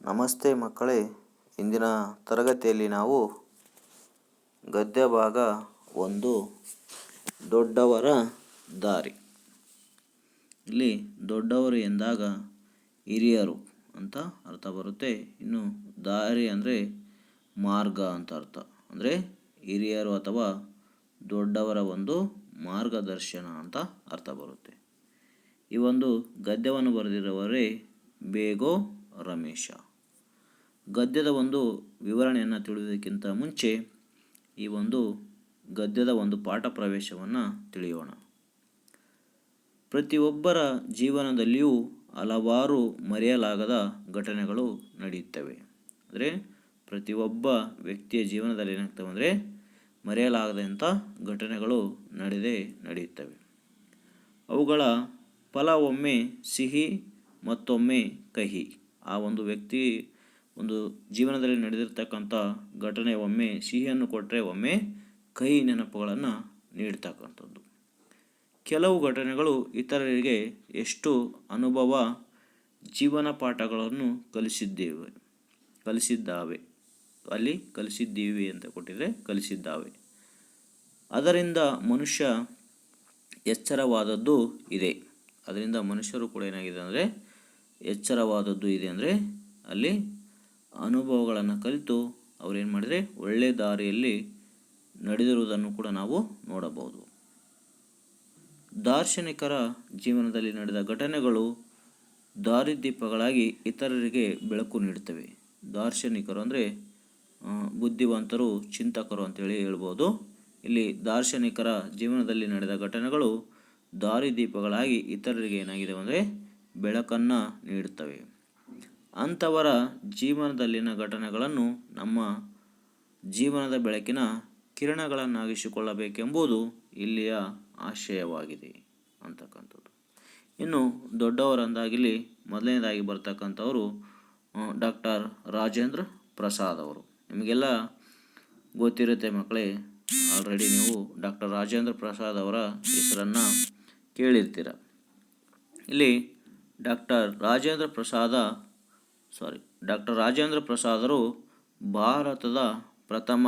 ನಮಸ್ತೆ ಮಕ್ಕಳೇ, ಇಂದಿನ ತರಗತಿಯಲ್ಲಿ ನಾವು ಗದ್ಯ ಭಾಗ ಒಂದು, ದೊಡ್ಡವರ ದಾರಿ. ಇಲ್ಲಿ ದೊಡ್ಡವರು ಎಂದಾಗ ಹಿರಿಯರು ಅಂತ ಅರ್ಥ ಬರುತ್ತೆ. ಇನ್ನು ದಾರಿ ಅಂದರೆ ಮಾರ್ಗ ಅಂತ ಅರ್ಥ. ಅಂದರೆ ಹಿರಿಯರು ಅಥವಾ ದೊಡ್ಡವರ ಒಂದು ಮಾರ್ಗದರ್ಶನ ಅಂತ ಅರ್ಥ ಬರುತ್ತೆ. ಈ ಒಂದು ಗದ್ಯವನ್ನು ಬರೆದಿರುವವರೇ ಬೇಗೋ ರಮೇಶ. ಗದ್ಯದ ಒಂದು ವಿವರಣೆಯನ್ನು ತಿಳಿಯುವುದಕ್ಕಿಂತ ಮುಂಚೆ ಈ ಒಂದು ಗದ್ಯದ ಒಂದು ಪಾಠ ಪ್ರವೇಶವನ್ನು ತಿಳಿಯೋಣ. ಪ್ರತಿಯೊಬ್ಬರ ಜೀವನದಲ್ಲಿಯೂ ಹಲವಾರು ಮರೆಯಲಾಗದ ಘಟನೆಗಳು ನಡೆಯುತ್ತವೆ. ಅಂದರೆ ಪ್ರತಿಯೊಬ್ಬ ವ್ಯಕ್ತಿಯ ಜೀವನದಲ್ಲಿ ಏನಾಗ್ತವೆ ಅಂದರೆ ಮರೆಯಲಾಗದಂಥ ಘಟನೆಗಳು ನಡೆದೇ ನಡೆಯುತ್ತವೆ. ಅವುಗಳ ಫಲ ಒಮ್ಮೆ ಸಿಹಿ, ಮತ್ತೊಮ್ಮೆ ಕಹಿ. ಆ ಒಂದು ವ್ಯಕ್ತಿ ಒಂದು ಜೀವನದಲ್ಲಿ ನಡೆದಿರ್ತಕ್ಕಂಥ ಘಟನೆ ಒಮ್ಮೆ ಸಿಹಿಯನ್ನು ಕೊಟ್ಟರೆ ಒಮ್ಮೆ ಕಹಿ ನೆನಪುಗಳನ್ನು ನೀಡ್ತಕ್ಕಂಥದ್ದು. ಕೆಲವು ಘಟನೆಗಳು ಇತರರಿಗೆ ಎಷ್ಟು ಅನುಭವ ಜೀವನ ಪಾಠಗಳನ್ನು ಕಲಿಸಿದ್ದೇವೆ, ಕಲಿಸಿದ್ದಾವೆ, ಅಲ್ಲಿ ಕಲಿಸಿದ್ದೀವಿ ಅಂತ ಕೊಟ್ಟಿದ್ರೆ ಕಲಿಸಿದ್ದಾವೆ. ಅದರಿಂದ ಮನುಷ್ಯ ಎಚ್ಚರವಾದದ್ದು ಇದೆ. ಅದರಿಂದ ಮನುಷ್ಯರು ಕೂಡ ಏನಾಗಿದೆ ಅಂದರೆ ಎಚ್ಚರವಾದದ್ದು ಇದೆ ಅಂದರೆ ಅಲ್ಲಿ ಅನುಭವಗಳನ್ನು ಕಲಿತು ಅವರೇನು ಮಾಡಿದರೆ ಒಳ್ಳೆಯ ದಾರಿಯಲ್ಲಿ ನಡೆದಿರುವುದನ್ನು ಕೂಡ ನಾವು ನೋಡಬಹುದು. ದಾರ್ಶನಿಕರ ಜೀವನದಲ್ಲಿ ನಡೆದ ಘಟನೆಗಳು ದಾರಿದೀಪಗಳಾಗಿ ಇತರರಿಗೆ ಬೆಳಕು ನೀಡುತ್ತವೆ. ದಾರ್ಶನಿಕರು ಅಂದರೆ ಬುದ್ಧಿವಂತರು, ಚಿಂತಕರು ಅಂತೇಳಿ ಹೇಳ್ಬೋದು. ಇಲ್ಲಿ ದಾರ್ಶನಿಕರ ಜೀವನದಲ್ಲಿ ನಡೆದ ಘಟನೆಗಳು ದಾರಿದೀಪಗಳಾಗಿ ಇತರರಿಗೆ ಏನಾಗಿದೆ ಅಂದರೆ ಬೆಳಕನ್ನು ನೀಡುತ್ತವೆ. ಅಂಥವರ ಜೀವನದಲ್ಲಿನ ಘಟನೆಗಳನ್ನು ನಮ್ಮ ಜೀವನದ ಬೆಳಕಿನ ಕಿರಣಗಳನ್ನಾಗಿಸಿಕೊಳ್ಳಬೇಕೆಂಬುದು ಇಲ್ಲಿಯ ಆಶಯವಾಗಿದೆ ಅಂತಕ್ಕಂಥದ್ದು. ಇನ್ನು ದೊಡ್ಡವರಂದಾಗಿಲ್ಲಿ ಮೊದಲನೇದಾಗಿ ಬರ್ತಕ್ಕಂಥವರು ಡಾಕ್ಟರ್ ರಾಜೇಂದ್ರ ಪ್ರಸಾದ್ ಅವರು. ನಿಮಗೆಲ್ಲ ಗೊತ್ತಿರುತ್ತೆ ಮಕ್ಕಳೇ, ಆಲ್ರೆಡಿ ನೀವು ಡಾಕ್ಟರ್ ರಾಜೇಂದ್ರ ಪ್ರಸಾದ್ ಅವರ ಹೆಸರನ್ನು ಕೇಳಿರ್ತೀರ. ಇಲ್ಲಿ ಡಾಕ್ಟರ್ ರಾಜೇಂದ್ರ ಪ್ರಸಾದ ಸಾರಿ, ಡಾಕ್ಟರ್ ರಾಜೇಂದ್ರ ಪ್ರಸಾದರು ಭಾರತದ ಪ್ರಥಮ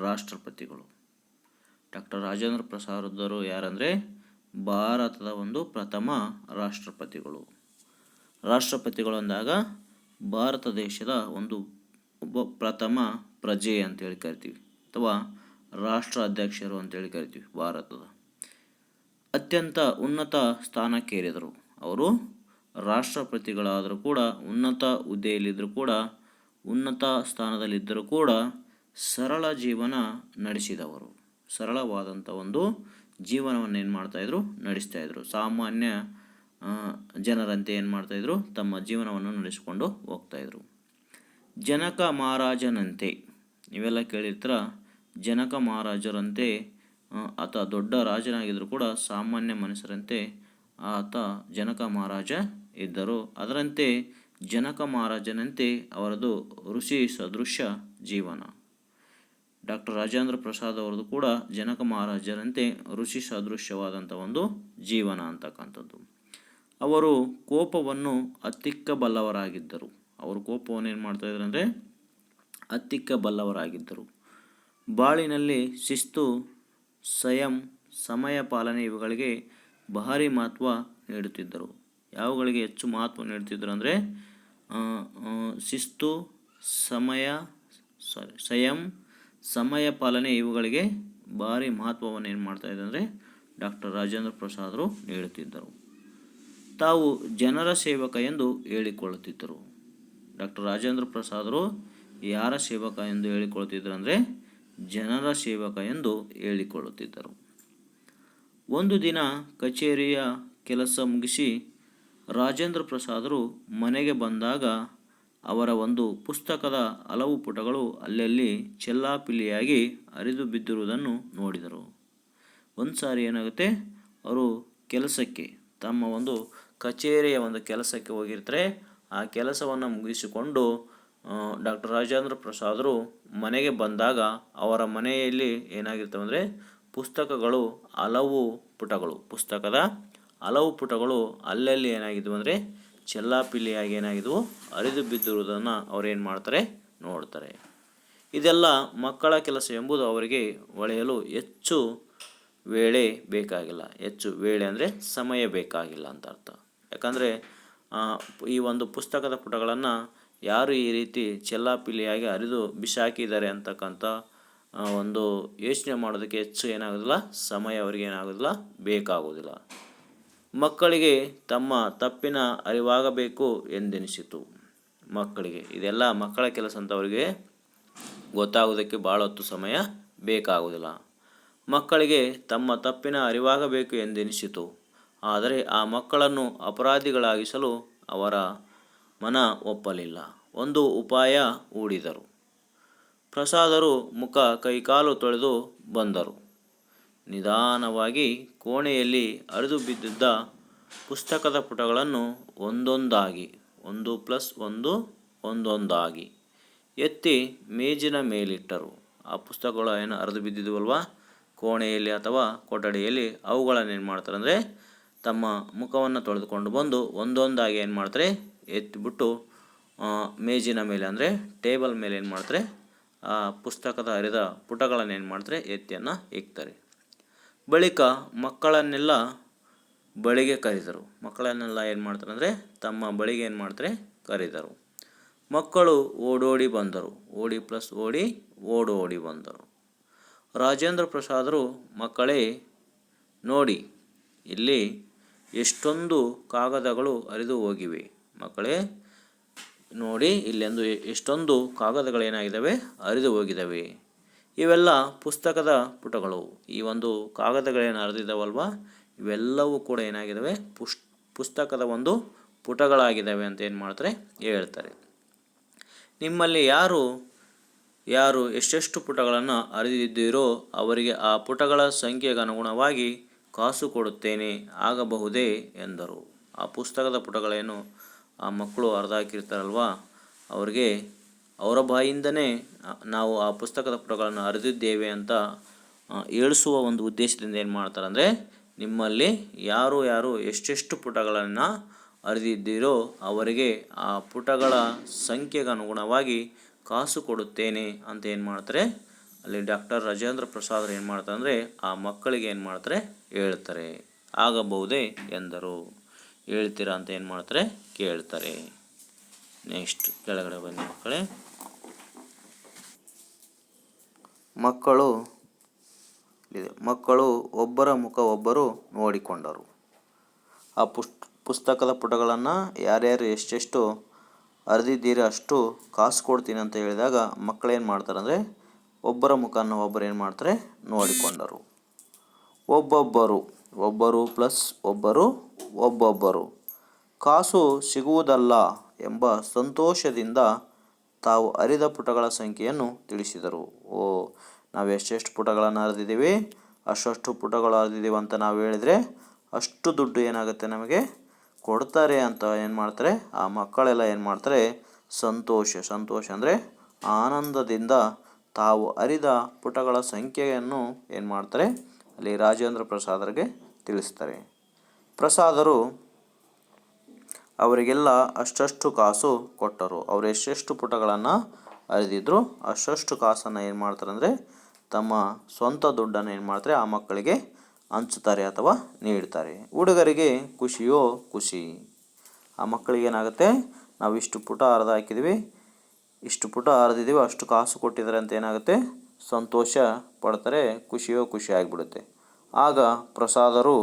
ರಾಷ್ಟ್ರಪತಿಗಳು. ಡಾಕ್ಟರ್ ರಾಜೇಂದ್ರ ಪ್ರಸಾದರು ಯಾರಂದರೆ? ಭಾರತದ ಒಂದು ಪ್ರಥಮ ರಾಷ್ಟ್ರಪತಿಗಳು. ರಾಷ್ಟ್ರಪತಿಗಳು ಅಂದಾಗ ಭಾರತ ದೇಶದ ಒಂದು ಒಬ್ಬ ಪ್ರಥಮ ಪ್ರಜೆ ಅಂತೇಳಿ ಕರಿತೀವಿ, ಅಥವಾ ರಾಷ್ಟ್ರ ಅಧ್ಯಕ್ಷರು ಅಂತೇಳಿ ಕರಿತೀವಿ ಭಾರತದ. ಅತ್ಯಂತ ಉನ್ನತ ಸ್ಥಾನಕ್ಕೇರಿದರು ಅವರು ರಾಷ್ಟ್ರಪತಿಗಳಾದರೂ ಕೂಡ, ಉನ್ನತ ಹುದ್ದೆಯಲ್ಲಿದ್ದರೂ ಕೂಡ, ಉನ್ನತ ಸ್ಥಾನದಲ್ಲಿದ್ದರೂ ಕೂಡ ಸರಳ ಜೀವನ ನಡೆಸಿದವರು. ಸರಳವಾದಂಥ ಒಂದು ಜೀವನವನ್ನು ಏನು ಮಾಡ್ತಾಯಿದ್ರು ನಡೆಸ್ತಾಯಿದ್ರು ಸಾಮಾನ್ಯ ಜನರಂತೆ ಏನು ಮಾಡ್ತಾಯಿದ್ರು ತಮ್ಮ ಜೀವನವನ್ನು ನಡೆಸಿಕೊಂಡು ಹೋಗ್ತಾಯಿದ್ರು ಜನಕ ಮಹಾರಾಜನಂತೆ ಇವೆಲ್ಲ ಕೇಳಿರ್ತೀರ, ಜನಕ ಮಹಾರಾಜರಂತೆ ಆತ ದೊಡ್ಡ ರಾಜನಾಗಿದ್ದರೂ ಕೂಡ ಸಾಮಾನ್ಯ ಮನುಷ್ಯರಂತೆ ಆತ ಜನಕ ಮಹಾರಾಜ ಇದ್ದರು. ಅದರಂತೆ ಜನಕ ಮಹಾರಾಜನಂತೆ ಅವರದು ಋಷಿ ಸದೃಶ್ಯ ಜೀವನ. ಡಾಕ್ಟರ್ ರಾಜೇಂದ್ರ ಪ್ರಸಾದ್ ಅವರದು ಕೂಡ ಜನಕ ಮಹಾರಾಜರಂತೆ ಋಷಿ ಸದೃಶ್ಯವಾದಂಥ ಒಂದು ಜೀವನ ಅಂತಕ್ಕಂಥದ್ದು. ಅವರು ಕೋಪವನ್ನು ಹತ್ತಿಕ್ಕಬಲ್ಲವರಾಗಿದ್ದರು ಅವರು ಕೋಪವನ್ನು ಏನು ಮಾಡ್ತಾಯಿದ್ರು ಅಂದರೆ ಹತ್ತಿಕ್ಕಬಲ್ಲವರಾಗಿದ್ದರು ಬಾಳಿನಲ್ಲಿ ಶಿಸ್ತು ಸ್ವಯಂ ಸಮಯ ಪಾಲನೆ ಇವುಗಳಿಗೆ ಭಾರಿ ಮಹತ್ವ ನೀಡುತ್ತಿದ್ದರು. ಯಾವುಗಳಿಗೆ ಹೆಚ್ಚು ಮಹತ್ವ ನೀಡ್ತಿದ್ರು ಅಂದರೆ ಶಿಸ್ತು, ಸಮಯ ಸಾರಿ ಸಂಯಂ ಸಮಯ ಪಾಲನೆ ಇವುಗಳಿಗೆ ಭಾರಿ ಮಹತ್ವವನ್ನು ಏನು ಮಾಡ್ತಾ ಅಂದರೆ ಡಾಕ್ಟರ್ ರಾಜೇಂದ್ರ ಪ್ರಸಾದರು ನೀಡುತ್ತಿದ್ದರು. ತಾವು ಜನರ ಸೇವಕ ಎಂದು ಹೇಳಿಕೊಳ್ಳುತ್ತಿದ್ದರು. ಡಾಕ್ಟರ್ ರಾಜೇಂದ್ರ ಪ್ರಸಾದರು ಯಾರ ಸೇವಕ ಎಂದು ಹೇಳಿಕೊಳ್ಳುತ್ತಿದ್ದರು ಅಂದರೆ ಜನರ ಸೇವಕ ಎಂದು ಹೇಳಿಕೊಳ್ಳುತ್ತಿದ್ದರು. ಒಂದು ದಿನ ಕಚೇರಿಯ ಕೆಲಸ ಮುಗಿಸಿ ರಾಜೇಂದ್ರ ಪ್ರಸಾದರು ಮನೆಗೆ ಬಂದಾಗ ಅವರ ಒಂದು ಪುಸ್ತಕದ ಹಲವು ಪುಟಗಳು ಅಲ್ಲಲ್ಲಿ ಚೆಲ್ಲಾಪಿಲ್ಲಿಯಾಗಿ ಹರಿದು ಬಿದ್ದಿರುವುದನ್ನು ನೋಡಿದರು. ಒಂದು ಸಾರಿ ಏನಾಗುತ್ತೆ? ಅವರು ಕೆಲಸಕ್ಕೆ, ತಮ್ಮ ಒಂದು ಕಚೇರಿಯ ಒಂದು ಕೆಲಸಕ್ಕೆ ಹೋಗಿರ್ತಾರೆ. ಆ ಕೆಲಸವನ್ನು ಮುಗಿಸಿಕೊಂಡು ಡಾಕ್ಟರ್ ರಾಜೇಂದ್ರ ಪ್ರಸಾದರು ಮನೆಗೆ ಬಂದಾಗ ಅವರ ಮನೆಯಲ್ಲಿ ಏನಾಗಿರ್ತವೆ ಅಂದರೆ ಪುಸ್ತಕಗಳು ಹಲವು ಪುಟಗಳು. ಪುಸ್ತಕದ ಹಲವು ಪುಟಗಳು ಅಲ್ಲಲ್ಲಿ ಏನಾಗಿದ್ವು ಅಂದರೆ ಚೆಲ್ಲಾಪಿಲ್ಲಿಯಾಗಿ ಏನಾಗಿದ್ವು? ಅರಿದು ಬಿದ್ದಿರುವುದನ್ನು ಏನು ಮಾಡ್ತಾರೆ? ನೋಡ್ತಾರೆ. ಇದೆಲ್ಲ ಮಕ್ಕಳ ಕೆಲಸ ಎಂಬುದು ಅವರಿಗೆ ಒಳೆಯಲು ಹೆಚ್ಚು ವೇಳೆ ಬೇಕಾಗಿಲ್ಲ. ಹೆಚ್ಚು ವೇಳೆ ಅಂದರೆ ಸಮಯ ಬೇಕಾಗಿಲ್ಲ ಅಂತ ಅರ್ಥ. ಯಾಕಂದರೆ ಈ ಒಂದು ಪುಸ್ತಕದ ಪುಟಗಳನ್ನು ಯಾರು ಈ ರೀತಿ ಚೆಲ್ಲಾಪಿಲ್ಲಿಯಾಗಿ ಅರಿದು ಬಿಸಾಕಿದ್ದಾರೆ ಅಂತಕ್ಕಂಥ ಒಂದು ಯೋಚನೆ ಮಾಡೋದಕ್ಕೆ ಹೆಚ್ಚು ಏನಾಗೋದಿಲ್ಲ? ಸಮಯ ಅವರಿಗೆ ಏನಾಗೋದಿಲ್ಲ? ಬೇಕಾಗೋದಿಲ್ಲ. ಮಕ್ಕಳಿಗೆ ತಮ್ಮ ತಪ್ಪಿನ ಅರಿವಾಗಬೇಕು ಎಂದೆನಿಸಿತು. ಮಕ್ಕಳಿಗೆ, ಇದೆಲ್ಲ ಮಕ್ಕಳ ಕೆಲಸ ಅಂತ ಅವರಿಗೆ ಗೊತ್ತಾಗೋದಕ್ಕೆ ಭಾಳ ಹೊತ್ತು ಸಮಯ ಬೇಕಾಗುವುದಿಲ್ಲ. ಮಕ್ಕಳಿಗೆ ತಮ್ಮ ತಪ್ಪಿನ ಅರಿವಾಗಬೇಕು ಎಂದೆನಿಸಿತು. ಆದರೆ ಆ ಮಕ್ಕಳನ್ನು ಅಪರಾಧಿಗಳಾಗಿಸಲು ಅವರ ಮನ ಒಪ್ಪಲಿಲ್ಲ. ಒಂದು ಉಪಾಯ ಹೂಡಿದರು. ಪ್ರಸಾದರು ಮುಖ ಕೈಕಾಲು ತೊಳೆದು ಬಂದರು. ನಿಧಾನವಾಗಿ ಕೋಣೆಯಲ್ಲಿ ಹರಿದು ಬಿದ್ದಿದ್ದ ಪುಸ್ತಕದ ಪುಟಗಳನ್ನು ಒಂದೊಂದಾಗಿ, ಒಂದು ಪ್ಲಸ್ ಒಂದು, ಒಂದೊಂದಾಗಿ ಎತ್ತಿ ಮೇಜಿನ ಮೇಲಿಟ್ಟರು. ಆ ಪುಸ್ತಕಗಳು ಏನು ಹರಿದು ಬಿದ್ದಿದ್ವಲ್ವಾ? ಕೋಣೆಯಲ್ಲಿ ಅಥವಾ ಕೊಠಡಿಯಲ್ಲಿ ಅವುಗಳನ್ನು ಏನು ಮಾಡ್ತಾರೆ ಅಂದರೆ ತಮ್ಮ ಮುಖವನ್ನು ತೊಳೆದುಕೊಂಡು ಬಂದು ಒಂದೊಂದಾಗಿ ಏನು ಮಾಡ್ತಾರೆ? ಎತ್ತಿಬಿಟ್ಟು ಮೇಜಿನ ಮೇಲೆ ಅಂದರೆ ಟೇಬಲ್ ಮೇಲೆ ಏನು ಮಾಡ್ತಾರೆ? ಆ ಪುಸ್ತಕದ ಹರಿದ ಪುಟಗಳನ್ನು ಏನು ಮಾಡ್ತಾರೆ? ಎತ್ತಿಯನ್ನು ಇಕ್ತಾರೆ ಬಳಿಕ ಮಕ್ಕಳನ್ನೆಲ್ಲ ಬಳಿಗೆ ಕರೆದರು. ಮಕ್ಕಳನ್ನೆಲ್ಲ ಏನು ಮಾಡ್ತಾರೆ ಅಂದರೆ ತಮ್ಮ ಬಳಿಗೆ ಏನು ಮಾಡ್ತಾರೆ? ಕರೆದರು. ಮಕ್ಕಳು ಓಡೋಡಿ ಬಂದರು. ಓಡಿ ಪ್ಲಸ್ ಓಡಿ ಓಡೋಡಿ ಬಂದರು. ರಾಜೇಂದ್ರ ಪ್ರಸಾದರು, ಮಕ್ಕಳೇ, ನೋಡಿ, ಇಲ್ಲಿ ಎಷ್ಟೊಂದು ಕಾಗದಗಳು ಹರಿದು ಹೋಗಿವೆ. ಮಕ್ಕಳೇ, ನೋಡಿ, ಇಲ್ಲೆಂದು ಎಷ್ಟೊಂದು ಕಾಗದಗಳೇನಾಗಿದ್ದಾವೆ? ಹರಿದು ಹೋಗಿದ್ದಾವೆ. ಇವೆಲ್ಲ ಪುಸ್ತಕದ ಪುಟಗಳು. ಈ ಒಂದು ಕಾಗದಗಳೇನು ಹರಿದಿದ್ದಾವಲ್ವ ಇವೆಲ್ಲವೂ ಕೂಡ ಏನಾಗಿದ್ದಾವೆ ಪುಷ್, ಪುಸ್ತಕದ ಒಂದು ಪುಟಗಳಾಗಿದ್ದಾವೆ ಅಂತ ಏನು ಮಾಡ್ತಾರೆ? ಹೇಳ್ತಾರೆ. ನಿಮ್ಮಲ್ಲಿ ಯಾರು ಯಾರು ಎಷ್ಟೆಷ್ಟು ಪುಟಗಳನ್ನು ಅರಿದಿದ್ದೀರೋ ಅವರಿಗೆ ಆ ಪುಟಗಳ ಸಂಖ್ಯೆಗೆ ಅನುಗುಣವಾಗಿ ಕಾಸು ಕೊಡುತ್ತೇನೆ ಆಗಬಹುದೇ ಎಂದರು. ಆ ಪುಸ್ತಕದ ಪುಟಗಳೇನು ಆ ಮಕ್ಕಳು ಹರಿದಾಕಿರ್ತಾರಲ್ವ ಅವ್ರಿಗೆ ಅವರ ಬಾಯಿಂದನೇ ನಾವು ಆ ಪುಸ್ತಕದ ಪುಟಗಳನ್ನು ಅರಿದಿದ್ದೇವೆ ಅಂತ ಹೇಳಿಸುವ ಒಂದು ಉದ್ದೇಶದಿಂದ ಏನು ಮಾಡ್ತಾರೆ ಅಂದರೆ, ನಿಮ್ಮಲ್ಲಿ ಯಾರು ಯಾರು ಎಷ್ಟೆಷ್ಟು ಪುಟಗಳನ್ನು ಅರಿದಿದ್ದೀರೋ ಅವರಿಗೆ ಆ ಪುಟಗಳ ಸಂಖ್ಯೆಗೆ ಅನುಗುಣವಾಗಿ ಕಾಸು ಕೊಡುತ್ತೇನೆ ಅಂತ ಏನು ಮಾಡ್ತಾರೆ, ಅಲ್ಲಿ ಡಾಕ್ಟರ್ ರಾಜೇಂದ್ರ ಪ್ರಸಾದ್ ಏನು ಮಾಡ್ತಾರೆ ಅಂದರೆ, ಆ ಮಕ್ಕಳಿಗೆ ಏನು ಮಾಡ್ತಾರೆ, ಹೇಳ್ತಾರೆ. ಆಗಬಹುದೇ ಎಂದರು. ಹೇಳ್ತೀರಾ ಅಂತ ಏನು ಮಾಡ್ತಾರೆ, ಕೇಳ್ತಾರೆ. ನೆಕ್ಸ್ಟ್ ಕೆಳಗಡೆ ಬನ್ನಿ ಮಕ್ಕಳೇ. ಮಕ್ಕಳು ಇದೆ ಮಕ್ಕಳು ಒಬ್ಬರ ಮುಖ ಒಬ್ಬರು ನೋಡಿಕೊಂಡರು. ಆ ಪುಸ್, ಪುಸ್ತಕದ ಪುಟಗಳನ್ನು ಯಾರ್ಯಾರು ಎಷ್ಟೆಷ್ಟು ಅರ್ದಿದ್ದೀರಿ ಅಷ್ಟು ಕಾಸು ಕೊಡ್ತೀನಿ ಅಂತ ಹೇಳಿದಾಗ ಮಕ್ಕಳೇನು ಮಾಡ್ತಾರೆ ಅಂದರೆ ಒಬ್ಬರ ಮುಖನ ಒಬ್ಬರು ಏನು ಮಾಡ್ತಾರೆ ನೋಡಿಕೊಂಡರು. ಒಬ್ಬೊಬ್ಬರು, ಒಬ್ಬರು ಪ್ಲಸ್ ಒಬ್ಬರು ಒಬ್ಬೊಬ್ಬರು. ಕಾಸು ಸಿಗುವುದಲ್ಲ ಎಂಬ ಸಂತೋಷದಿಂದ ತಾವು ಅರಿದ ಪುಟಗಳ ಸಂಖ್ಯೆಯನ್ನು ತಿಳಿಸಿದರು. ಓ, ನಾವು ಎಷ್ಟೆಷ್ಟು ಪುಟಗಳನ್ನು ಹರಿದಿದ್ದೀವಿ ಅಷ್ಟಷ್ಟು ಪುಟಗಳು ಹರಿದಿದ್ದೀವಿ ಅಂತ ನಾವು ಹೇಳಿದರೆ ಅಷ್ಟು ದುಡ್ಡು ಏನಾಗುತ್ತೆ ನಮಗೆ? ಕೊಡ್ತಾರೆ ಅಂತ ಏನು ಮಾಡ್ತಾರೆ? ಆ ಮಕ್ಕಳೆಲ್ಲ ಏನು ಮಾಡ್ತಾರೆ? ಸಂತೋಷ ಸಂತೋಷ ಅಂದರೆ ಆನಂದದಿಂದ ತಾವು ಅರಿದ ಪುಟಗಳ ಸಂಖ್ಯೆಯನ್ನು ಏನು ಮಾಡ್ತಾರೆ? ಅಲ್ಲಿ ರಾಜೇಂದ್ರ ಪ್ರಸಾದರಿಗೆ ತಿಳಿಸ್ತಾರೆ. ಪ್ರಸಾದರು ಅವರಿಗೆಲ್ಲ ಅಷ್ಟಷ್ಟು ಕಾಸು ಕೊಟ್ಟರು. ಅವರು ಎಷ್ಟೆಷ್ಟು ಪುಟಗಳನ್ನು ಹರಿದಿದ್ರು ಅಷ್ಟು ಕಾಸನ್ನು ಏನು ಮಾಡ್ತಾರೆ ಅಂದರೆ ತಮ್ಮ ಸ್ವಂತ ದುಡ್ಡನ್ನು ಏನು ಮಾಡ್ತಾರೆ, ಆ ಮಕ್ಕಳಿಗೆ ಹಂಚುತ್ತಾರೆ ಅಥವಾ ನೀಡ್ತಾರೆ. ಹುಡುಗರಿಗೆ ಖುಷಿಯೋ ಖುಷಿ. ಆ ಮಕ್ಕಳಿಗೆ ಏನಾಗುತ್ತೆ, ನಾವು ಇಷ್ಟು ಪುಟ ಅರ್ಧ ಹಾಕಿದ್ದೀವಿ ಇಷ್ಟು ಪುಟ ಅರ್ದಿದ್ದೀವಿ ಅಷ್ಟು ಕಾಸು ಕೊಟ್ಟಿದ್ದಾರೆ ಅಂತ ಏನಾಗುತ್ತೆ, ಸಂತೋಷ ಪಡ್ತಾರೆ, ಖುಷಿಯೋ ಖುಷಿ ಆಗಿಬಿಡುತ್ತೆ. ಆಗ ಪ್ರಸಾದರು,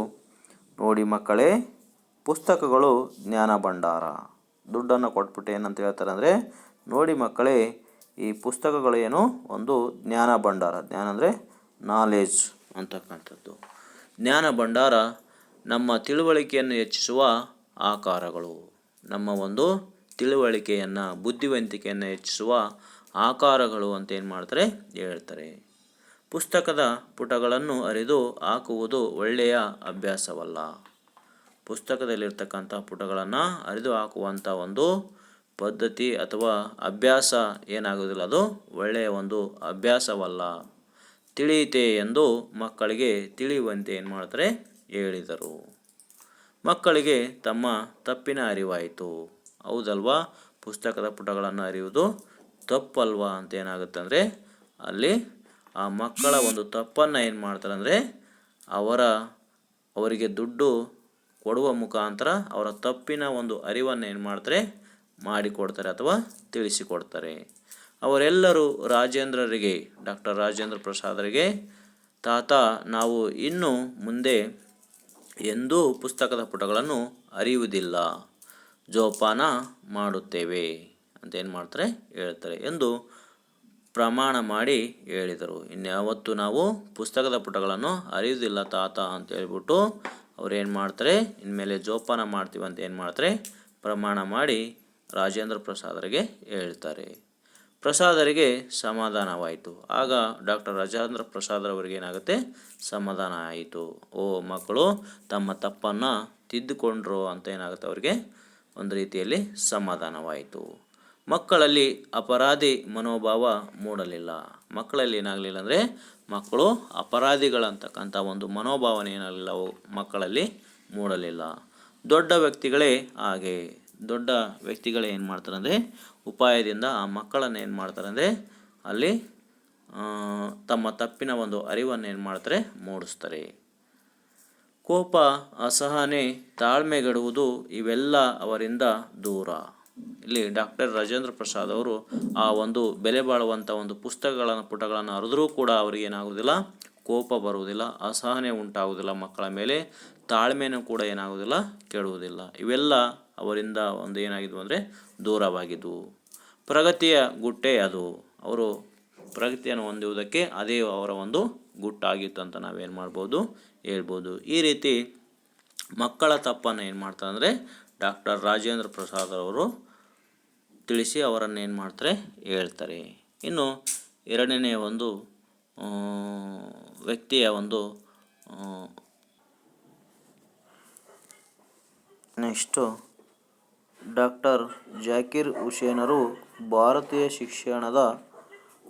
ನೋಡಿ ಮಕ್ಕಳೇ, ಪುಸ್ತಕಗಳು ಜ್ಞಾನ ಭಂಡಾರ. ದುಡ್ಡನ್ನು ಕೊಟ್ಬಿಟ್ಟು ಏನಂತ ಹೇಳ್ತಾರೆ ಅಂದರೆ ನೋಡಿ ಮಕ್ಕಳೇ ಈ ಪುಸ್ತಕಗಳು ಏನು? ಒಂದು ಜ್ಞಾನ ಭಂಡಾರ. ಜ್ಞಾನ ಅಂದರೆ ನಾಲೆಜ್ ಅಂತಕ್ಕಂಥದ್ದು. ಜ್ಞಾನ ಭಂಡಾರ ನಮ್ಮ ತಿಳುವಳಿಕೆಯನ್ನು ಹೆಚ್ಚಿಸುವ ಆಕಾರಗಳು. ನಮ್ಮ ಒಂದು ತಿಳುವಳಿಕೆಯನ್ನು, ಬುದ್ಧಿವಂತಿಕೆಯನ್ನು ಹೆಚ್ಚಿಸುವ ಆಕಾರಗಳು ಅಂತ ಏನು ಮಾಡ್ತಾರೆ? ಹೇಳ್ತಾರೆ. ಪುಸ್ತಕದ ಪುಟಗಳನ್ನು ಅರಿದು ಹಾಕುವುದು ಒಳ್ಳೆಯ ಅಭ್ಯಾಸವಲ್ಲ. ಪುಸ್ತಕದಲ್ಲಿರ್ತಕ್ಕಂಥ ಪುಟಗಳನ್ನು ಅರಿದು ಹಾಕುವಂಥ ಒಂದು ಪದ್ಧತಿ ಅಥವಾ ಅಭ್ಯಾಸ ಏನಾಗೋದಿಲ್ಲ ಅದು ಒಳ್ಳೆಯ ಒಂದು ಅಭ್ಯಾಸವಲ್ಲ. ತಿಳಿಯಿತೆ ಎಂದು ಮಕ್ಕಳಿಗೆ ತಿಳಿಯುವಂತೆ ಏನು ಮಾಡ್ತಾರೆ? ಹೇಳಿದರು. ಮಕ್ಕಳಿಗೆ ತಮ್ಮ ತಪ್ಪಿನ ಅರಿವಾಯಿತು. ಹೌದಲ್ವಾ? ಪುಸ್ತಕದ ಪುಟಗಳನ್ನು ಅರಿಯುವುದು ತಪ್ಪಲ್ವಾ ಅಂತ ಏನಾಗುತ್ತೆ ಅಂದರೆ, ಅಲ್ಲಿ ಆ ಮಕ್ಕಳ ಒಂದು ತಪ್ಪನ್ನು ಏನು ಮಾಡ್ತಾರೆ ಅಂದರೆ, ಅವರ, ಅವರಿಗೆ ದುಡ್ಡು ಕೊಡುವ ಮುಖಾಂತರ ಅವರ ತಪ್ಪಿನ ಒಂದು ಅರಿವನ್ನು ಏನು ಮಾಡ್ತಾರೆ? ಮಾಡಿಕೊಡ್ತಾರೆ ಅಥವಾ ತಿಳಿಸಿಕೊಡ್ತಾರೆ. ಅವರೆಲ್ಲರೂ ರಾಜೇಂದ್ರರಿಗೆ, ಡಾಕ್ಟರ್ ರಾಜೇಂದ್ರ ಪ್ರಸಾದರಿಗೆ, ತಾತ, ನಾವು ಇನ್ನು ಮುಂದೆ ಎಂದೂ ಪುಸ್ತಕದ ಪುಟಗಳನ್ನು ಅರಿಯುವುದಿಲ್ಲ. ಜೋಪಾನ ಮಾಡುತ್ತೇವೆ ಅಂತ ಏನು ಮಾಡ್ತಾರೆ? ಹೇಳ್ತಾರೆ ಎಂದು ಪ್ರಮಾಣ ಮಾಡಿ ಹೇಳಿದರು. ಇನ್ಯಾವತ್ತು ನಾವು ಪುಸ್ತಕದ ಪುಟಗಳನ್ನು ಅರಿಯುವುದಿಲ್ಲ ತಾತ ಅಂತ ಹೇಳ್ಬಿಟ್ಟು ಅವ್ರು ಏನು ಮಾಡ್ತಾರೆ? ಇನ್ಮೇಲೆ ಜೋಪಾನ ಮಾಡ್ತೀವಿ ಅಂತ ಏನು ಮಾಡ್ತಾರೆ? ಪ್ರಮಾಣ ಮಾಡಿ ರಾಜೇಂದ್ರ ಪ್ರಸಾದರಿಗೆ ಹೇಳ್ತಾರೆ. ಪ್ರಸಾದರಿಗೆ ಸಮಾಧಾನವಾಯಿತು. ಆಗ ಡಾಕ್ಟರ್ ರಾಜೇಂದ್ರ ಪ್ರಸಾದರವರಿಗೆ ಏನಾಗುತ್ತೆ? ಸಮಾಧಾನ ಆಯಿತು. ಓ ಮಕ್ಕಳು, ತಮ್ಮ ತಪ್ಪನ್ನು ತಿದ್ದುಕೊಂಡ್ರು ಅಂತ ಏನಾಗುತ್ತೆ ಅವರಿಗೆ? ಒಂದು ರೀತಿಯಲ್ಲಿ ಸಮಾಧಾನವಾಯಿತು. ಮಕ್ಕಳಲ್ಲಿ ಅಪರಾಧಿ ಮನೋಭಾವ ಮೂಡಲಿಲ್ಲ. ಮಕ್ಕಳಲ್ಲಿ ಏನಾಗಲಿಲ್ಲ ಅಂದರೆ, ಮಕ್ಕಳು ಅಪರಾಧಿಗಳಂತಕ್ಕಂಥ ಒಂದು ಮನೋಭಾವನೆ ಏನಾಗಲಿಲ್ಲ ಮಕ್ಕಳಲ್ಲಿ ಮೂಡಲಿಲ್ಲ. ದೊಡ್ಡ ವ್ಯಕ್ತಿಗಳೇ ಹಾಗೆ. ದೊಡ್ಡ ವ್ಯಕ್ತಿಗಳೇ ಏನು ಮಾಡ್ತಾರೆ ಅಂದರೆ ಉಪಾಯದಿಂದ ಆ ಮಕ್ಕಳನ್ನು ಏನು ಮಾಡ್ತಾರೆ ಅಂದರೆ ಅಲ್ಲಿ ತಮ್ಮ ತಪ್ಪಿನ ಒಂದು ಅರಿವನ್ನು ಏನು ಮಾಡ್ತಾರೆ, ಮೂಡಿಸ್ತಾರೆ. ಕೋಪ, ಅಸಹನೆ, ತಾಳ್ಮೆಗೆಡುವುದು ಇವೆಲ್ಲ ಅವರಿಂದ ದೂರ. ಇಲ್ಲಿ ಡಾಕ್ಟರ್ ರಾಜೇಂದ್ರ ಪ್ರಸಾದ್ ಅವರು ಆ ಒಂದು ಬೆಲೆ ಬಾಳುವಂಥ ಒಂದು ಪುಸ್ತಕಗಳನ್ನು, ಪುಟಗಳನ್ನು ಅರಿದ್ರೂ ಕೂಡ ಅವರಿಗೆ ಏನಾಗೋದಿಲ್ಲ ಕೋಪ ಬರುವುದಿಲ್ಲ, ಅಸಹನೆ ಉಂಟಾಗುವುದಿಲ್ಲ ಮಕ್ಕಳ ಮೇಲೆ ತಾಳ್ಮೆಯೂ ಕೂಡ ಏನಾಗುವುದಿಲ್ಲ, ಕೆಡುವುದಿಲ್ಲ. ಇವೆಲ್ಲ ಅವರಿಂದ ಒಂದು ಏನಾಗಿದ್ವು ಅಂದರೆ ದೂರವಾಗಿದ್ವು. ಪ್ರಗತಿಯ ಗುಟ್ಟೆ ಅದು. ಅವರು ಪ್ರಗತಿಯನ್ನು ಹೊಂದುವುದಕ್ಕೆ ಅದೇ ಅವರ ಒಂದು ಗುಟ್ಟಾಗಿತ್ತು ಅಂತ ನಾವೇನು ಮಾಡ್ಬೋದು ಹೇಳ್ಬೋದು. ಈ ರೀತಿ ಮಕ್ಕಳ ತಪ್ಪನ್ನು ಏನು ಮಾಡ್ತಾರೆ ಅಂದರೆ ಡಾಕ್ಟರ್ ರಾಜೇಂದ್ರ ಪ್ರಸಾದ್ ಅವರು ತಿಳಿಸಿ ಅವರನ್ನು ಏನು ಮಾಡ್ತಾರೆ ಹೇಳ್ತಾರೆ. ಇನ್ನು ಎರಡನೇ ಒಂದು ವ್ಯಕ್ತಿಯ ಒಂದು ನೆಕ್ಸ್ಟು ಡಾಕ್ಟರ್ ಜಾಕಿರ್ ಹುಸೇನರು ಭಾರತೀಯ ಶಿಕ್ಷಣದ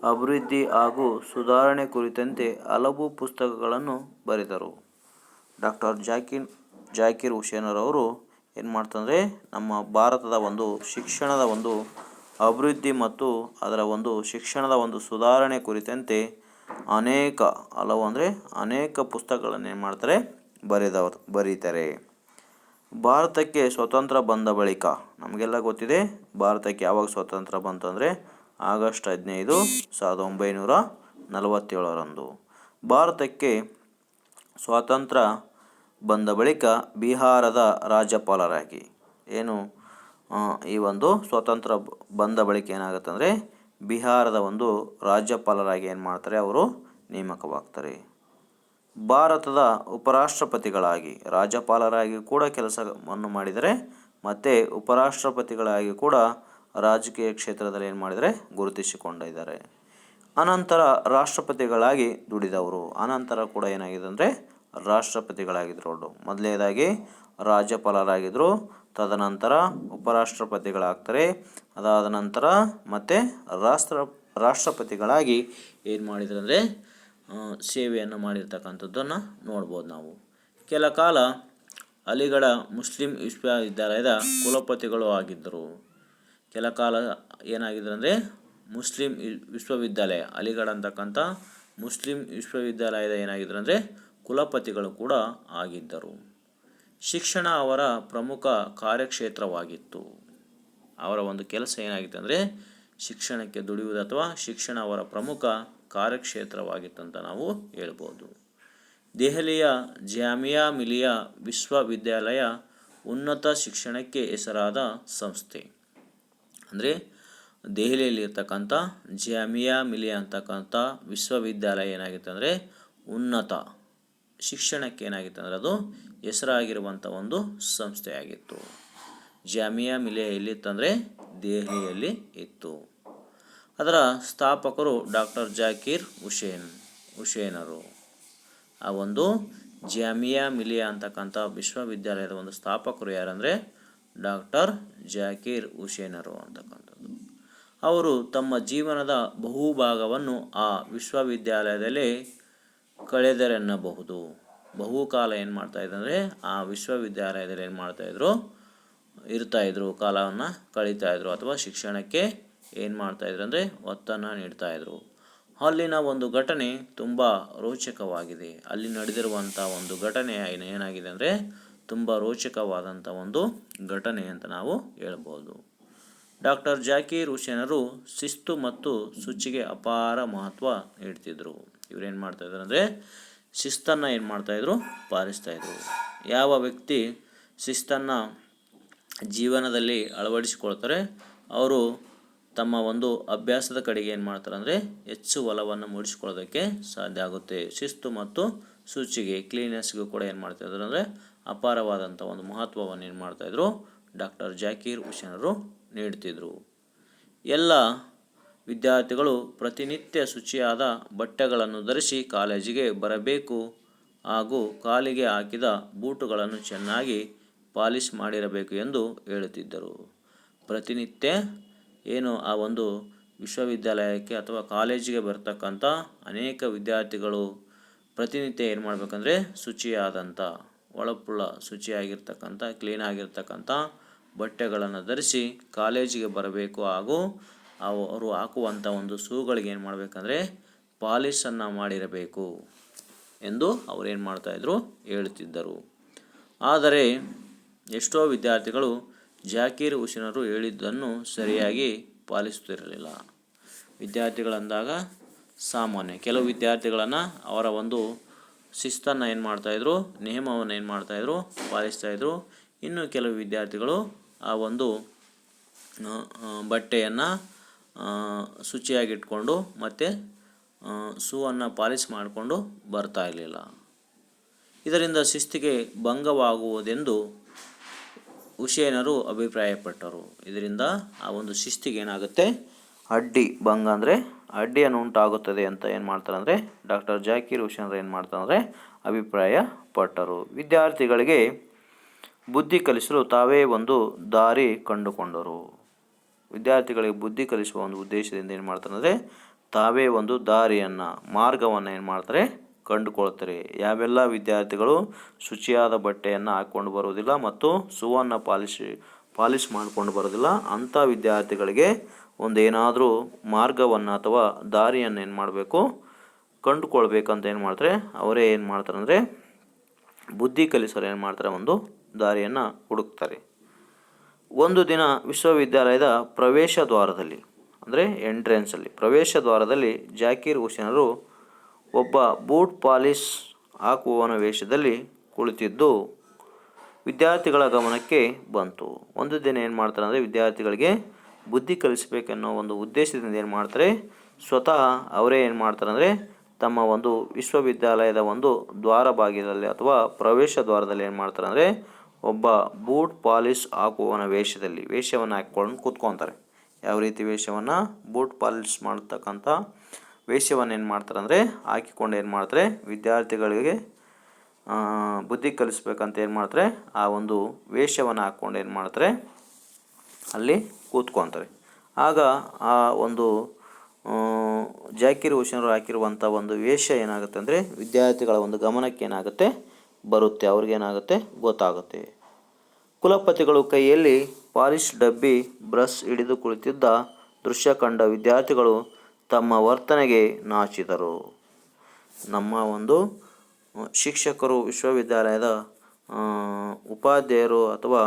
ಅಭಿವೃದ್ಧಿ ಹಾಗೂ ಸುಧಾರಣೆ ಕುರಿತಂತೆ ಹಲವು ಪುಸ್ತಕಗಳನ್ನು ಬರೆದರು. ಡಾಕ್ಟರ್ ಜಾಕಿರ್ ಜಾಕಿರ್ ಹುಸೇನರವರು ಏನು ಮಾಡ್ತಂದರೆ, ನಮ್ಮ ಭಾರತದ ಒಂದು ಶಿಕ್ಷಣದ ಒಂದು ಅಭಿವೃದ್ಧಿ ಮತ್ತು ಅದರ ಒಂದು ಶಿಕ್ಷಣದ ಒಂದು ಸುಧಾರಣೆ ಕುರಿತಂತೆ ಅನೇಕ ಹಲವು ಅಂದರೆ ಅನೇಕ ಪುಸ್ತಕಗಳನ್ನು ಏನು ಮಾಡ್ತಾರೆ ಬರೆದವರು ಬರೀತಾರೆ. ಭಾರತಕ್ಕೆ ಸ್ವತಂತ್ರ ಬಂದ ಬಳಿಕ, ನಮಗೆಲ್ಲ ಗೊತ್ತಿದೆ, ಭಾರತಕ್ಕೆ ಯಾವಾಗ ಸ್ವತಂತ್ರ ಬಂತಂದರೆ ಆಗಸ್ಟ್ ಹದಿನೈದು ಸಾವಿರದ ಒಂಬೈನೂರ ನಲವತ್ತೇಳರಂದು. ಭಾರತಕ್ಕೆ ಸ್ವಾತಂತ್ರ್ಯ ಬಂದ ಬಳಿಕ ಬಿಹಾರದ ರಾಜ್ಯಪಾಲರಾಗಿ. ಏನು ಈ ಒಂದು ಸ್ವಾತಂತ್ರ್ಯ ಬಂದ ಬಳಿಕ ಏನಾಗುತ್ತೆ ಅಂದರೆ ಬಿಹಾರದ ಒಂದು ರಾಜ್ಯಪಾಲರಾಗಿ ಏನು ಮಾಡ್ತಾರೆ ಅವರು ನೇಮಕವಾಗ್ತಾರೆ. ಭಾರತದ ಉಪರಾಷ್ಟ್ರಪತಿಗಳಾಗಿ, ರಾಜ್ಯಪಾಲರಾಗಿ ಕೂಡ ಕೆಲಸವನ್ನು ಮಾಡಿದರೆ, ಮತ್ತು ಉಪರಾಷ್ಟ್ರಪತಿಗಳಾಗಿ ಕೂಡ ರಾಜಕೀಯ ಕ್ಷೇತ್ರದಲ್ಲಿ ಏನು ಮಾಡಿದರೆ ಗುರುತಿಸಿಕೊಂಡಿದ್ದಾರೆ. ಅನಂತರ ರಾಷ್ಟ್ರಪತಿಗಳಾಗಿ ದುಡಿದವರು. ಅನಂತರ ಕೂಡ ಏನಾಗಿದೆ ಅಂದರೆ ರಾಷ್ಟ್ರಪತಿಗಳಾಗಿದ್ದರು ಅವರು. ಮೊದಲನೇದಾಗಿ ರಾಜ್ಯಪಾಲರಾಗಿದ್ದರು ತದನಂತರ ಉಪರಾಷ್ಟ್ರಪತಿಗಳಾಗ್ತಾರೆ, ಅದಾದ ನಂತರ ಮತ್ತೆ ರಾಷ್ಟ್ರ, ರಾಷ್ಟ್ರಪತಿಗಳಾಗಿ ಏನು ಮಾಡಿದ್ರು ಅಂದರೆ ಸೇವೆಯನ್ನು ಮಾಡಿರ್ತಕ್ಕಂಥದ್ದನ್ನು ನೋಡ್ಬೋದು ನಾವು. ಕೆಲ ಕಾಲ ಅಲಿಗಢ ಮುಸ್ಲಿಂ ವಿಶ್ವವಿದ್ಯಾಲಯದ ಕುಲಪತಿಗಳು ಆಗಿದ್ದರು. ಕೆಲ ಕಾಲ ಏನಾಗಿದ್ರು ಅಂದರೆ ಮುಸ್ಲಿಂ ವಿಶ್ವವಿದ್ಯಾಲಯ, ಅಲಿಗಢ ಅಂತಕ್ಕಂಥ ಮುಸ್ಲಿಂ ವಿಶ್ವವಿದ್ಯಾಲಯದ ಏನಾಗಿದ್ರು ಅಂದರೆ ಕುಲಪತಿಗಳು ಕೂಡ ಆಗಿದ್ದರು. ಶಿಕ್ಷಣ ಅವರ ಪ್ರಮುಖ ಕಾರ್ಯಕ್ಷೇತ್ರವಾಗಿತ್ತು. ಅವರ ಒಂದು ಕೆಲಸ ಏನಾಗಿತ್ತು ಅಂದರೆ ಶಿಕ್ಷಣಕ್ಕೆ ದುಡಿಯುವುದು ಅಥವಾ ಶಿಕ್ಷಣ ಅವರ ಪ್ರಮುಖ ಕಾರ್ಯಕ್ಷೇತ್ರವಾಗಿತ್ತು ಅಂತ ನಾವು ಹೇಳ್ಬೋದು. ದೆಹಲಿಯ ಜಾಮಿಯಾ ಮಿಲಿಯಾ ವಿಶ್ವವಿದ್ಯಾಲಯ ಉನ್ನತ ಶಿಕ್ಷಣಕ್ಕೆ ಹೆಸರಾದ ಸಂಸ್ಥೆ. ಅಂದರೆ ದೆಹಲಿಯಲ್ಲಿರ್ತಕ್ಕಂಥ ಜಾಮಿಯಾ ಮಿಲಿಯಾ ಅಂತಕ್ಕಂಥ ವಿಶ್ವವಿದ್ಯಾಲಯ ಏನಾಗಿತ್ತು ಅಂದರೆ ಉನ್ನತ ಶಿಕ್ಷಣಕ್ಕೆ ಏನಾಗಿತ್ತು ಅಂದರೆ ಅದು ಹೆಸರಾಗಿರುವಂಥ ಒಂದು ಸಂಸ್ಥೆಯಾಗಿತ್ತು. ಜಾಮಿಯಾ ಮಿಲಿಯಾ ಎಲ್ಲಿತ್ತಂದರೆ ದೆಹಲಿಯಲ್ಲಿ ಇತ್ತು. ಅದರ ಸ್ಥಾಪಕರು ಡಾಕ್ಟರ್ ಜಾಕೀರ್ ಹುಷೇನ್ ಹುಷೇನರು ಆ ಒಂದು ಜಾಮಿಯಾ ಮಿಲಿಯಾ ಅಂತಕ್ಕಂಥ ವಿಶ್ವವಿದ್ಯಾಲಯದ ಒಂದು ಸ್ಥಾಪಕರು ಯಾರಂದರೆ ಡಾಕ್ಟರ್ ಜಾಕೀರ್ ಹುಷೇನರು ಅಂತಕ್ಕಂಥದ್ದು. ಅವರು ತಮ್ಮ ಜೀವನದ ಬಹುಭಾಗವನ್ನು ಆ ವಿಶ್ವವಿದ್ಯಾಲಯದಲ್ಲಿ ಕಳೆದರೆನ್ನಬಹುದು. ಬಹುಕಾಲ ಏನು ಮಾಡ್ತಾಯಿದ್ರು ಅಂದರೆ ಆ ವಿಶ್ವವಿದ್ಯಾಲಯದಲ್ಲಿ ಏನು ಮಾಡ್ತಾಯಿದ್ರು ಇರ್ತಾಯಿದ್ರು ಕಾಲವನ್ನು ಕಳೀತಾಯಿದ್ರು ಅಥವಾ ಶಿಕ್ಷಣಕ್ಕೆ ಏನು ಮಾಡ್ತಾಯಿದ್ರು ಅಂದರೆ ಒತ್ತನ್ನು ನೀಡ್ತಾಯಿದ್ರು ಅಲ್ಲಿನ ಒಂದು ಘಟನೆ ತುಂಬ ರೋಚಕವಾಗಿದೆ. ಅಲ್ಲಿ ನಡೆದಿರುವಂಥ ಒಂದು ಘಟನೆ ಏನು ಏನಾಗಿದೆ ಅಂದರೆ ತುಂಬ ರೋಚಕವಾದಂಥ ಒಂದು ಘಟನೆ ಅಂತ ನಾವು ಹೇಳ್ಬೋದು. ಡಾಕ್ಟರ್ ಜಾಕೀರ್ ಹುಸೇನರು ಶಿಸ್ತು ಮತ್ತು ಶುಚಿಗೆ ಅಪಾರ ಮಹತ್ವ ನೀಡ್ತಿದ್ರು. ಇವ್ರೇನು ಮಾಡ್ತಾಯಿದ್ರು ಅಂದರೆ ಶಿಸ್ತನ್ನು ಏನು ಮಾಡ್ತಾಯಿದ್ರು ಪಾಲಿಸ್ತಾಯಿದ್ರು ಯಾವ ವ್ಯಕ್ತಿ ಶಿಸ್ತನ್ನು ಜೀವನದಲ್ಲಿ ಅಳವಡಿಸಿಕೊಳ್ತಾರೆ, ಅವರು ತಮ್ಮ ಒಂದು ಅಭ್ಯಾಸದ ಕಡೆಗೆ ಏನು ಮಾಡ್ತಾರೆ ಅಂದರೆ ಹೆಚ್ಚು ಒಲವನ್ನು ಮೂಡಿಸ್ಕೊಳ್ಳೋದಕ್ಕೆ ಸಾಧ್ಯ ಆಗುತ್ತೆ. ಶಿಸ್ತು ಮತ್ತು ಶುಚಿಗೆ ಕ್ಲೀನೆಸ್ಗೂ ಕೂಡ ಏನು ಮಾಡ್ತಾಯಿದ್ರು ಅಂದರೆ ಅಪಾರವಾದಂಥ ಒಂದು ಮಹತ್ವವನ್ನು ಏನು ಮಾಡ್ತಾಯಿದ್ರು ಡಾಕ್ಟರ್ ಜಾಕೀರ್ ಹುಸೇನರು ನೀಡ್ತಿದ್ರು. ಎಲ್ಲ ವಿದ್ಯಾರ್ಥಿಗಳು ಪ್ರತಿನಿತ್ಯ ಶುಚಿಯಾದ ಬಟ್ಟೆಗಳನ್ನು ಧರಿಸಿ ಕಾಲೇಜಿಗೆ ಬರಬೇಕು ಹಾಗೂ ಕಾಲಿಗೆ ಹಾಕಿದ ಬೂಟುಗಳನ್ನು ಚೆನ್ನಾಗಿ ಪಾಲಿಶ್ ಮಾಡಿರಬೇಕು ಎಂದು ಹೇಳುತ್ತಿದ್ದರು. ಪ್ರತಿನಿತ್ಯ ಏನು ಆ ಒಂದು ವಿಶ್ವವಿದ್ಯಾಲಯಕ್ಕೆ ಅಥವಾ ಕಾಲೇಜಿಗೆ ಬರ್ತಕ್ಕಂಥ ಅನೇಕ ವಿದ್ಯಾರ್ಥಿಗಳು ಪ್ರತಿನಿತ್ಯ ಏನು ಮಾಡಬೇಕಂದ್ರೆ ಶುಚಿಯಾದಂಥ ಒಳಪುಳ್ಳ ಶುಚಿಯಾಗಿರ್ತಕ್ಕಂಥ ಕ್ಲೀನ್ ಆಗಿರ್ತಕ್ಕಂಥ ಬಟ್ಟೆಗಳನ್ನು ಧರಿಸಿ ಕಾಲೇಜಿಗೆ ಬರಬೇಕು ಹಾಗೂ ಅವರು ಹಾಕುವಂಥ ಒಂದು ಶೂಗಳಿಗೆ ಏನು ಮಾಡಬೇಕಂದ್ರೆ ಪಾಲಿಶನ್ನು ಮಾಡಿರಬೇಕು ಎಂದು ಅವರೇನು ಮಾಡ್ತಾಯಿದ್ರು ಹೇಳುತ್ತಿದ್ದರು ಆದರೆ ಎಷ್ಟೋ ವಿದ್ಯಾರ್ಥಿಗಳು ಜಾಕೀರ್ ಹುಸೇನರು ಹೇಳಿದ್ದನ್ನು ಸರಿಯಾಗಿ ಪಾಲಿಸುತ್ತಿರಲಿಲ್ಲ. ವಿದ್ಯಾರ್ಥಿಗಳಂದಾಗ ಸಾಮಾನ್ಯ, ಕೆಲವು ವಿದ್ಯಾರ್ಥಿಗಳನ್ನು ಅವರ ಒಂದು ಶಿಸ್ತನ್ನು ಏನು ಮಾಡ್ತಾಯಿದ್ರು ನಿಯಮವನ್ನು ಏನು ಮಾಡ್ತಾಯಿದ್ರು ಪಾಲಿಸ್ತಾಯಿದ್ರು ಇನ್ನು ಕೆಲವು ವಿದ್ಯಾರ್ಥಿಗಳು ಆ ಒಂದು ಬಟ್ಟೆಯನ್ನು ಶುಚಿಯಾಗಿಟ್ಕೊಂಡು ಮತ್ತು ಶೂವನ್ನು ಪಾಲಿಸ್ ಮಾಡಿಕೊಂಡು ಬರ್ತಾ ಇರಲಿಲ್ಲ. ಇದರಿಂದ ಶಿಸ್ತಿಗೆ ಭಂಗವಾಗುವುದೆಂದು ಹುಸೇನರು ಅಭಿಪ್ರಾಯಪಟ್ಟರು. ಇದರಿಂದ ಆ ಒಂದು ಶಿಸ್ತಿಗೆ ಏನಾಗುತ್ತೆ? ಅಡ್ಡಿ, ಭಂಗ ಅಂದರೆ ಅಡ್ಡಿಯನ್ನು ಉಂಟಾಗುತ್ತದೆ ಅಂತ ಏನು ಮಾಡ್ತಾರೆ ಅಂದರೆ ಡಾಕ್ಟರ್ ಜಾಕೀರ್ ಹುಷೇನರು ಏನು ಮಾಡ್ತಾರೆ ಅಂದರೆ ಅಭಿಪ್ರಾಯ ಪಟ್ಟರು ವಿದ್ಯಾರ್ಥಿಗಳಿಗೆ ಬುದ್ಧಿ ಕಲಿಸಲು ತಾವೇ ಒಂದು ದಾರಿ ಕಂಡುಕೊಂಡರು. ವಿದ್ಯಾರ್ಥಿಗಳಿಗೆ ಬುದ್ಧಿ ಕಲಿಸುವ ಒಂದು ಉದ್ದೇಶದಿಂದ ಏನು ಮಾಡ್ತಾರೆ ಅಂದರೆ ತಾವೇ ಒಂದು ದಾರಿಯನ್ನು, ಮಾರ್ಗವನ್ನು ಏನು ಮಾಡ್ತಾರೆ ಕಂಡುಕೊಳ್ತಾರೆ. ಯಾವೆಲ್ಲ ವಿದ್ಯಾರ್ಥಿಗಳು ಶುಚಿಯಾದ ಬಟ್ಟೆಯನ್ನು ಹಾಕ್ಕೊಂಡು ಬರುವುದಿಲ್ಲ ಮತ್ತು ಶೂವನ್ನು ಪಾಲಿಶ್ ಪಾಲಿಶ್ ಮಾಡಿಕೊಂಡು ಬರೋದಿಲ್ಲ ಅಂಥ ವಿದ್ಯಾರ್ಥಿಗಳಿಗೆ ಒಂದು ಏನಾದರೂ ಮಾರ್ಗವನ್ನು ಅಥವಾ ದಾರಿಯನ್ನು ಏನು ಮಾಡಬೇಕು? ಕಂಡುಕೊಳ್ಬೇಕಂತ ಏನು ಮಾಡ್ತಾರೆ? ಅವರೇ ಏನು ಮಾಡ್ತಾರೆ ಅಂದರೆ ಬುದ್ಧಿ ಕಲಿಸಲು ಏನು ಮಾಡ್ತಾರೆ? ಒಂದು ದಾರಿಯನ್ನು ಹುಡುಕ್ತಾರೆ. ಒಂದು ದಿನ ವಿಶ್ವವಿದ್ಯಾಲಯದ ಪ್ರವೇಶ ದ್ವಾರದಲ್ಲಿ, ಅಂದರೆ ಎಂಟ್ರೆನ್ಸಲ್ಲಿ ಪ್ರವೇಶ ದ್ವಾರದಲ್ಲಿ ಜಾಕೀರ್ ಹುಸೇನರು ಒಬ್ಬ ಬೂಟ್ ಪಾಲಿಶ್ ಹಾಕುವವನ ವೇಷದಲ್ಲಿ ಕುಳಿತಿದ್ದು ವಿದ್ಯಾರ್ಥಿಗಳ ಗಮನಕ್ಕೆ ಬಂತು. ಒಂದು ದಿನ ಏನು ಮಾಡ್ತಾರೆ ಅಂದರೆ ವಿದ್ಯಾರ್ಥಿಗಳಿಗೆ ಬುದ್ಧಿ ಕಲಿಸಬೇಕೆನ್ನೋ ಒಂದು ಉದ್ದೇಶದಿಂದ ಏನು ಮಾಡ್ತಾರೆ? ಸ್ವತಃ ಅವರೇ ಏನು ಮಾಡ್ತಾರೆ ಅಂದರೆ ತಮ್ಮ ಒಂದು ವಿಶ್ವವಿದ್ಯಾಲಯದ ಒಂದು ದ್ವಾರ ಭಾಗದಲ್ಲಿ ಅಥವಾ ಪ್ರವೇಶ ದ್ವಾರದಲ್ಲಿ ಏನು ಮಾಡ್ತಾರೆ ಅಂದರೆ ಒಬ್ಬ ಬೂಟ್ ಪಾಲಿಶ್ ಹಾಕುವವನ ವೇಷದಲ್ಲಿ ವೇಷವನ್ನು ಹಾಕ್ಕೊಂಡು ಕೂತ್ಕೊತಾರೆ. ಯಾವ ರೀತಿ ವೇಷವನ್ನು? ಬೂಟ್ ಪಾಲಿಶ್ ಮಾಡ್ತಕ್ಕಂಥ ವೇಷವನ್ನು ಏನು ಮಾಡ್ತಾರೆ ಅಂದರೆ ಹಾಕಿಕೊಂಡು ಏನು ಮಾಡ್ತಾರೆ ವಿದ್ಯಾರ್ಥಿಗಳಿಗೆ ಬುದ್ಧಿ ಕಲಿಸ್ಬೇಕಂತ ಏನು ಮಾಡ್ತಾರೆ ಆ ಒಂದು ವೇಷವನ್ನು ಹಾಕ್ಕೊಂಡು ಏನು ಮಾಡ್ತಾರೆ ಅಲ್ಲಿ ಕೂತ್ಕೊತಾರೆ. ಆಗ ಆ ಒಂದು ಜಾಕಿರ್ ಹುಸೇನರು ಹಾಕಿರುವಂಥ ಒಂದು ವೇಷ ಏನಾಗುತ್ತೆ ಅಂದರೆ ವಿದ್ಯಾರ್ಥಿಗಳ ಒಂದು ಗಮನಕ್ಕೆ ಏನಾಗುತ್ತೆ ಬರುತ್ತೆ, ಅವ್ರಿಗೇನಾಗುತ್ತೆ, ಗೊತ್ತಾಗುತ್ತೆ. ಕುಲಪತಿಗಳು ಕೈಯಲ್ಲಿ ಪಾಲಿಶ್ ಡಬ್ಬಿ, ಬ್ರಷ್ ಹಿಡಿದು ಕುಳಿತಿದ್ದ ದೃಶ್ಯ ಕಂಡ ವಿದ್ಯಾರ್ಥಿಗಳು ತಮ್ಮ ವರ್ತನೆಗೆ ನಾಚಿದರು. ನಮ್ಮ ಒಂದು ಶಿಕ್ಷಕರು ವಿಶ್ವವಿದ್ಯಾಲಯದ ಉಪಾಧ್ಯಾಯರು ಅಥವಾ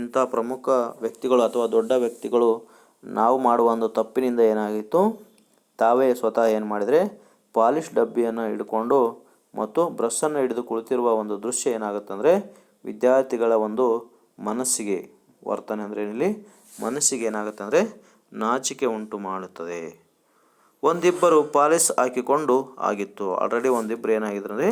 ಇಂಥ ಪ್ರಮುಖ ವ್ಯಕ್ತಿಗಳು ಅಥವಾ ದೊಡ್ಡ ವ್ಯಕ್ತಿಗಳು ನಾವು ಮಾಡುವ ಒಂದು ತಪ್ಪಿನಿಂದ ಏನಾಗಿತ್ತು? ತಾವೇ ಸ್ವತಃ ಏನು ಮಾಡಿದರೆ, ಪಾಲಿಶ್ ಡಬ್ಬಿಯನ್ನು ಹಿಡ್ಕೊಂಡು ಮತ್ತು ಬ್ರಷನ್ನು ಹಿಡಿದು ಕುಳಿತಿರುವ ಒಂದು ದೃಶ್ಯ ಏನಾಗುತ್ತಂದರೆ, ವಿದ್ಯಾರ್ಥಿಗಳ ಒಂದು ಮನಸ್ಸಿಗೆ, ವರ್ತನೆ ಅಂದರೆ ಇಲ್ಲಿ ಮನಸ್ಸಿಗೆ ಏನಾಗುತ್ತೆ ಅಂದರೆ ನಾಚಿಕೆ ಉಂಟು ಮಾಡುತ್ತದೆ. ಒಂದಿಬ್ಬರು ಪಾಲಿಸ್ ಹಾಕಿಕೊಂಡು ಆಗಿತ್ತು. ಆಲ್ರೆಡಿ ಒಂದಿಬ್ಬರು ಏನಾಗಿದ್ರು ಅಂದರೆ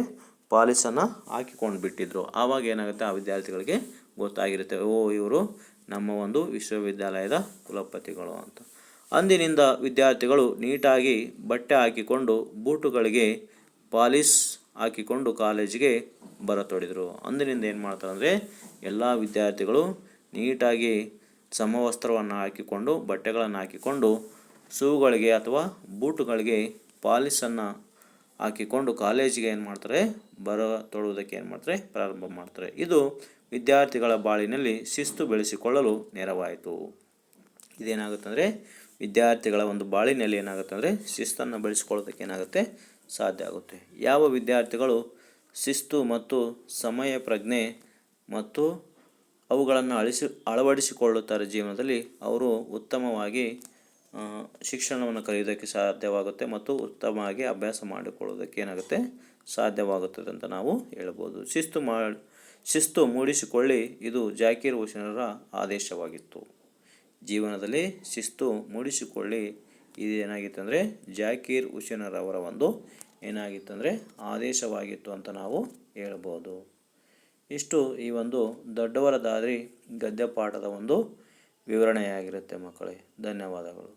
ಪಾಲಿಸನ್ನು ಹಾಕಿಕೊಂಡು ಬಿಟ್ಟಿದ್ರು. ಆವಾಗ ಏನಾಗುತ್ತೆ ಆ ವಿದ್ಯಾರ್ಥಿಗಳಿಗೆ ಗೊತ್ತಾಗಿರುತ್ತೆ, ಓ, ಇವರು ನಮ್ಮ ಒಂದು ವಿಶ್ವವಿದ್ಯಾಲಯದ ಕುಲಪತಿಗಳು ಅಂತ. ಅಂದಿನಿಂದ ವಿದ್ಯಾರ್ಥಿಗಳು ನೀಟಾಗಿ ಬಟ್ಟೆ ಹಾಕಿಕೊಂಡು ಬೂಟುಗಳಿಗೆ ಪಾಲಿಸ್ ಹಾಕಿಕೊಂಡು ಕಾಲೇಜಿಗೆ ಬರತೊಡಿದರು ಅಂದಿನಿಂದ ಏನು ಮಾಡ್ತಾರೆ ಅಂದರೆ ಎಲ್ಲ ವಿದ್ಯಾರ್ಥಿಗಳು ನೀಟಾಗಿ ಸಮವಸ್ತ್ರವನ್ನು ಹಾಕಿಕೊಂಡು ಬಟ್ಟೆಗಳನ್ನು ಹಾಕಿಕೊಂಡು ಶೂಗಳಿಗೆ ಅಥವಾ ಬೂಟುಗಳಿಗೆ ಪಾಲಿಸನ್ನು ಹಾಕಿಕೊಂಡು ಕಾಲೇಜಿಗೆ ಏನು ಮಾಡ್ತಾರೆ? ಬರ ತೊಡುವುದಕ್ಕೆ ಏನು ಮಾಡ್ತಾರೆ? ಪ್ರಾರಂಭ ಮಾಡ್ತಾರೆ. ಇದು ವಿದ್ಯಾರ್ಥಿಗಳ ಬಾಳಿನಲ್ಲಿ ಶಿಸ್ತು ಬೆಳೆಸಿಕೊಳ್ಳಲು ನೆರವಾಯಿತು. ಇದೇನಾಗುತ್ತೆ ಅಂದರೆ ವಿದ್ಯಾರ್ಥಿಗಳ ಒಂದು ಬಾಳಿನಲ್ಲಿ ಏನಾಗುತ್ತೆ ಅಂದರೆ ಶಿಸ್ತನ್ನು ಬೆಳೆಸಿಕೊಳ್ಳೋದಕ್ಕೆ ಏನಾಗುತ್ತೆ? ಸಾಧ್ಯ ಆಗುತ್ತೆ. ಯಾವ ವಿದ್ಯಾರ್ಥಿಗಳು ಶಿಸ್ತು ಮತ್ತು ಸಮಯ ಪ್ರಜ್ಞೆ ಮತ್ತು ಅವುಗಳನ್ನು ಅಳಿಸಿ ಅಳವಡಿಸಿಕೊಳ್ಳುತ್ತಾರೆ ಜೀವನದಲ್ಲಿ, ಅವರು ಉತ್ತಮವಾಗಿ ಶಿಕ್ಷಣವನ್ನು ಕಲಿಯೋದಕ್ಕೆ ಸಾಧ್ಯವಾಗುತ್ತೆ ಮತ್ತು ಉತ್ತಮವಾಗಿ ಅಭ್ಯಾಸ ಮಾಡಿಕೊಳ್ಳೋದಕ್ಕೆ ಏನಾಗುತ್ತೆ ಸಾಧ್ಯವಾಗುತ್ತದೆ ಅಂತ ನಾವು ಹೇಳ್ಬೋದು. ಶಿಸ್ತು ಮಾ, ಶಿಸ್ತು ಮೂಡಿಸಿಕೊಳ್ಳಿ, ಇದು ಜಾಕೀರ್ ಹುಸೇನರ ಆದೇಶವಾಗಿತ್ತು. ಜೀವನದಲ್ಲಿ ಶಿಸ್ತು ಮೂಡಿಸಿಕೊಳ್ಳಿ, ಇದು ಏನಾಗಿತ್ತು ಅಂದರೆ ಜಾಕೀರ್ ಹುಸೇನರವರ ಒಂದು ಏನಾಗಿತ್ತು ಅಂದರೆ ಆದೇಶವಾಗಿತ್ತು ಅಂತ ನಾವು ಹೇಳ್ಬೋದು. ಇಷ್ಟು ಈ ಒಂದು ದೊಡ್ಡವರ ದಾರಿ ಗದ್ಯಪಾಠದ ಒಂದು ವಿವರಣೆಯಾಗಿರುತ್ತೆ ಮಕ್ಕಳೇ. ಧನ್ಯವಾದಗಳು.